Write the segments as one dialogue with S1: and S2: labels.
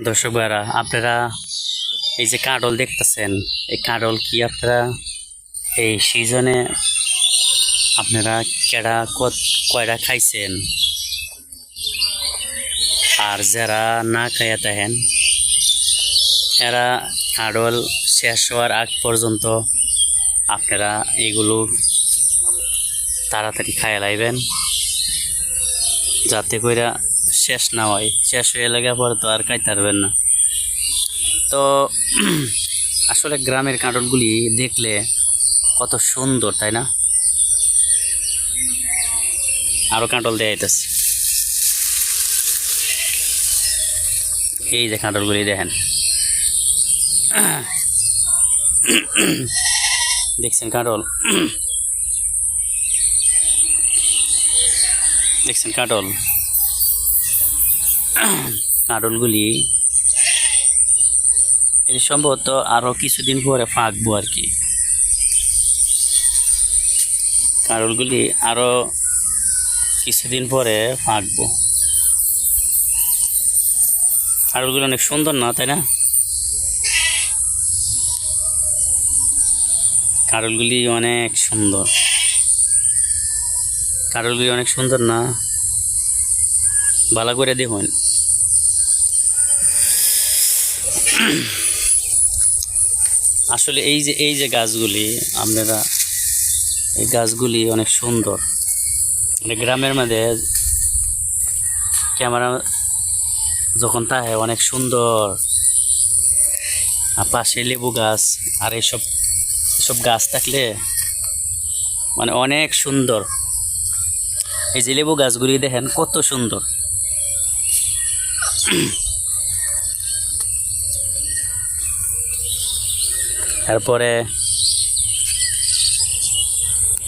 S1: দর্শক ভাইরা আপনারা এই যে কাঁডল দেখতেছেন, এই কাঁডল কি আপনারা এই সিজনে আপনারা কেডা কয়টা খাইছেন? আর যারা না খাইয়া থাকেন, এরা কাঁডল শেষ হওয়ার আগ পর্যন্ত আপনারা এগুলো তাড়াতাড়ি খাইয়া লাইবেন, যাতে কইরা শেষ না হয়। শেষ হয়ে লাগা পরে তো আর খাইতে পারবেন না। তো আসলে গ্রামের কাঁটলগুলি দেখলে কত সুন্দর, তাই না? আরও কাঁটল দেয়া যাইতেছে এই যে কাঁটলগুলি দেখেন। দেখছেন কাঁটল দেখছেন কাঁটল কাঁটলগুলি এটি সম্ভবত আরও কিছুদিন পরে ফাঁকবো আর কি। কাঁটলগুলি আরও কিছুদিন পরে ফাঁকবো। কাঁটলগুলি অনেক সুন্দর না, তাই না? কাঁটলগুলি অনেক সুন্দর। কাঁটলগুলি অনেক সুন্দর না? ভালো করে দেখুন। আসলে এই যে এই যে গাছগুলি, আপনারা এই গাছগুলি অনেক সুন্দর। মানে গ্রামের মধ্যে ক্যামেরা যখন থাকে অনেক সুন্দর। আর পাশে লেবু গাছ আর এইসব এসব গাছ থাকলে মানে অনেক সুন্দর। এই যে লেবু গাছগুলি দেখেন, কত সুন্দর। তারপরে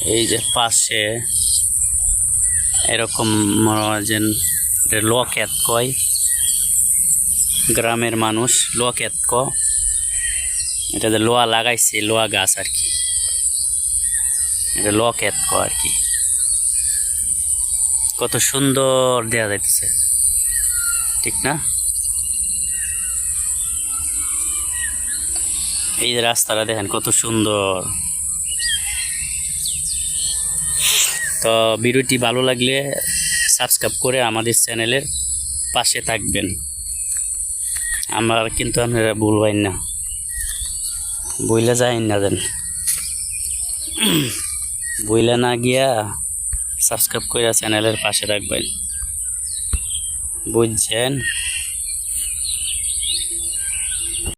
S1: এই যে পাশে এরকম যে লকেট কয়, গ্রামের মানুষ লকেট ক। এটা যে লোয়া লাগাইছে, লোয়া গাছ আর কি। এটা লকেট ক আর কি। কত সুন্দর দেয়া যাইতেছে। ঠিক না? এই যে রাস্তাটা দেখেন, কত সুন্দর। তো ভিডিওটি ভালো লাগলে সাবস্ক্রাইব করে আমাদের চ্যানেলের পাশে থাকবেন। আমার কিন্তু আপনারা ভুলবেন না। বইলে যাই না দেন। বইলে না গিয়া সাবস্ক্রাইব করে চ্যানেলের পাশে রাখবেন। বুঝছেন?